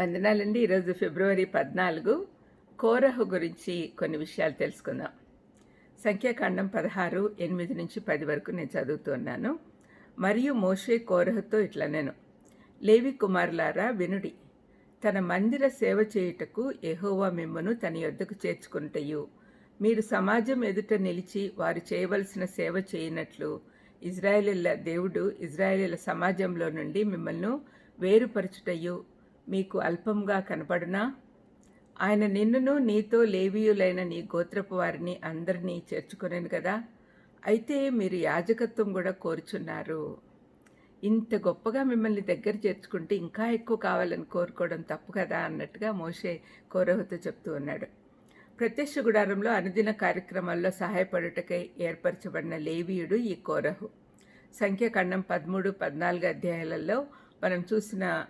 వందనాలండి. ఈరోజు ఫిబ్రవరి పద్నాలుగు. కోరహు గురించి కొన్ని విషయాలు తెలుసుకుందాం. సంఖ్యాకాండం పదహారు ఎనిమిది నుంచి పది వరకు నేను చదువుతున్నాను మరియు మోషే కోరహుతో ఇట్లా నేను లేవి కుమారులారా వినుడి. తన మందిర సేవ చేయుటకు ఎహోవా మిమ్మను తన యొద్దకు చేర్చుకుంటయు మీరు సమాజం ఎదుట నిలిచి వారు చేయవలసిన సేవ చేయనట్లు ఇజ్రాయేలీల దేవుడు ఇజ్రాయేలీల సమాజంలో నుండి మిమ్మల్ని వేరుపరచుటయు. మీకు అల్పంగా కనపడునా ఆయన నిన్నును నీతో లేవీయులైన నీ గోత్రపు వారిని అందరినీ చేర్చుకునేను కదా. అయితే మీరు యాజకత్వం కూడా కోరుచున్నారు. ఇంత గొప్పగా మిమ్మల్ని దగ్గర చేర్చుకుంటే ఇంకా ఎక్కువ కావాలని కోరుకోవడం తప్పు కదా అన్నట్టుగా మోషే కోరహుతో చెప్తూ ఉన్నాడు. ప్రత్యక్ష గుడారంలో అనుదిన కార్యక్రమాల్లో సహాయపడుటకై ఏర్పరచబడిన లేవీయుడు ఈ కోరహు. సంఖ్యాఖండం పదమూడు పద్నాలుగు అధ్యాయాలలో మనం చూసిన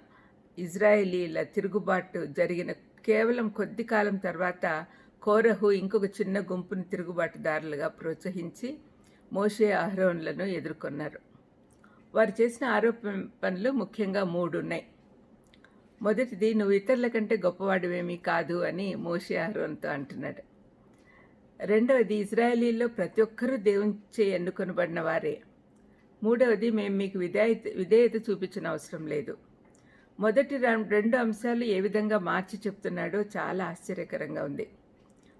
ఇజ్రాయేలీల తిరుగుబాటు జరిగిన కేవలం కొద్ది కాలం తర్వాత కోరహు ఇంకొక చిన్న గుంపును తిరుగుబాటుదారులుగా ప్రోత్సహించి మోషే ఆహ్రోన్లను ఎదుర్కొన్నారు. వారు చేసిన ఆరోపణలు ముఖ్యంగా మూడు ఉన్నాయి. మొదటిది నువ్వు ఇతరుల కంటే గొప్పవాడివేమీ కాదు అని మోషే ఆహ్రోన్తో అంటున్నాడు. రెండవది ఇజ్రాయేలీల్లో ప్రతి ఒక్కరూ దేవునిచే ఎన్నుకొనబడిన వారే. మూడవది మేము మీకు విధేయత విధేయత చూపించిన అవసరం లేదు. మొదటి రెండు అంశాలు ఏ విధంగా మార్చి చెప్తున్నాడో చాలా ఆశ్చర్యకరంగా ఉంది.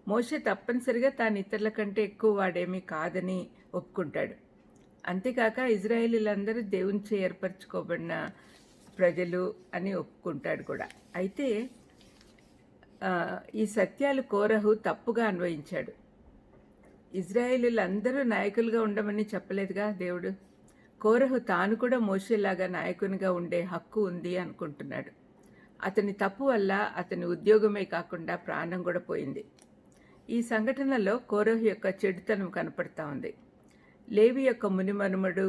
మోషే తప్పనిసరిగా తాను ఇతరుల కంటే ఎక్కువ వాడేమీ కాదని ఒప్పుకుంటాడు. అంతేకాక ఇజ్రాయేలీలందరూ దేవునిచే ఏర్పరచుకోబడిన ప్రజలు అని ఒప్పుకుంటాడు కూడా. అయితే ఈ సత్యాలు కోరహు తప్పుగా అన్వయించాడు. ఇజ్రాయేలీలందరూ నాయకులుగా ఉండమని చెప్పలేదుగా దేవుడు? కోరహు తాను కూడా మోషేలాగా నాయకునిగా ఉండే హక్కు ఉంది అనుకుంటున్నాడు. అతని తప్పు వల్ల అతని ఉద్యోగమే కాకుండా ప్రాణం కూడా పోయింది. ఈ సంఘటనలో కోరహు యొక్క చెడుతనం కనపడతా ఉంది. లేవి యొక్క మునిమనుమడు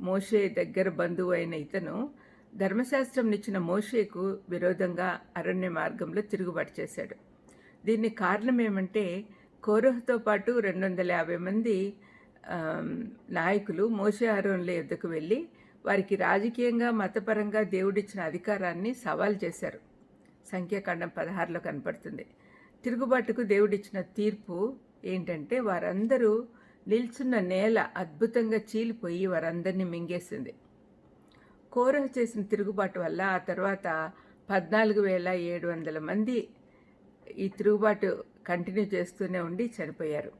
మోషే దగ్గర బంధువు అయిన ఇతను ధర్మశాస్త్రం ఇచ్చిన మోషేకు విరోధంగా అరణ్య మార్గంలో తిరుగుబాటు చేశాడు. దీన్ని కారణం ఏమంటే కోరహుతో పాటు రెండు వందల యాభై మంది నాయకులు మోసే అరోన్ల యుద్ధకు వెళ్ళి వారికి రాజకీయంగా మతపరంగా దేవుడిచ్చిన అధికారాన్ని సవాల్ చేశారు. సంఖ్యాకాండం పదహారులో కనపడుతుంది. తిరుగుబాటుకు దేవుడిచ్చిన తీర్పు ఏంటంటే వారందరూ నిల్చున్న నేల అద్భుతంగా చీలిపోయి వారందరినీ మింగేసింది. కోరహ చేసిన తిరుగుబాటు వల్ల ఆ తర్వాత పద్నాలుగు వేల ఏడు వందల మంది ఈ తిరుగుబాటు కంటిన్యూ చేస్తూనే ఉండి చనిపోయారు.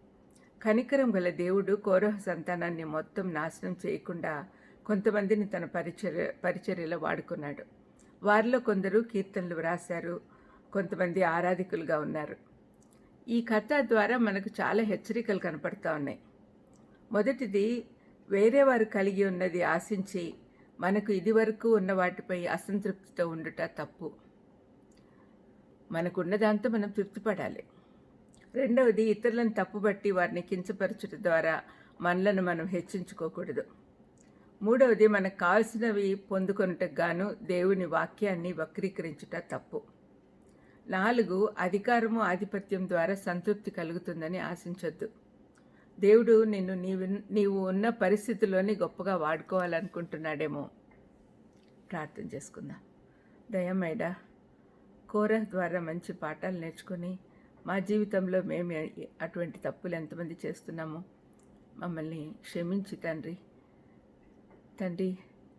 కనికరం గల దేవుడు కోరహ సంతానాన్ని మొత్తం నాశనం చేయకుండా కొంతమందిని తన పరిచర్య పరిచర్యలో వాడుకున్నాడు. వారిలో కొందరు కీర్తనలు వ్రాశారు కొంతమంది ఆరాధికులుగా ఉన్నారు. ఈ కథ ద్వారా మనకు చాలా హెచ్చరికలు కనపడుతూ ఉన్నాయి. మొదటిది వేరే వారు కలిగి ఉన్నది ఆశించి మనకు ఇదివరకు ఉన్న వాటిపై అసంతృప్తితో ఉండుట తప్పు. మనకున్న దాంతో మనం తృప్తిపడాలి. రెండవది ఇతరులను తప్పుబట్టి వారిని కించపరచుట ద్వారా మనలను మనం హెచ్చించుకోకూడదు. మూడవది మనకు కావాల్సినవి పొందుకొనుటకు గాను దేవుని వాక్యాన్ని వక్రీకరించుట తప్పు. నాలుగు అధికారము ఆధిపత్యం ద్వారా సంతృప్తి కలుగుతుందని ఆశించొద్దు. దేవుడు నిన్ను నీవు నీవు ఉన్న పరిస్థితిలోని గొప్పగా వాడుకోవాలనుకుంటున్నాడేమో. ప్రార్థన చేసుకుందాం. దయమైడా కోర ద్వారా మంచి పాఠాలు నేర్చుకొని మా జీవితంలో మేము అటువంటి తప్పులు ఎంతమంది చేస్తున్నామో మమ్మల్ని క్షమించి తండ్రి. తండ్రి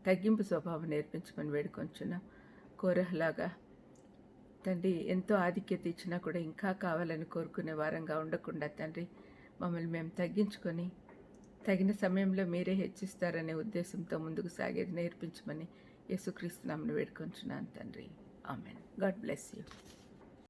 తగ్గింపు స్వభావం నేర్పించమని వేడుకొంచున్నాం కోరహలాగా తండ్రి ఎంతో ఆధిక్యత ఇచ్చినా కూడా ఇంకా కావాలని కోరుకునే వారంగా ఉండకుండా తండ్రి మమ్మల్ని మేము తగ్గించుకొని తగిన సమయంలో మీరే హెచ్చిస్తారనే ఉద్దేశంతో ముందుకు సాగేది నేర్పించమని యేసుక్రీస్తు నమ్మను వేడుకొంచున్నాను తండ్రి. ఆమెన్. God bless you.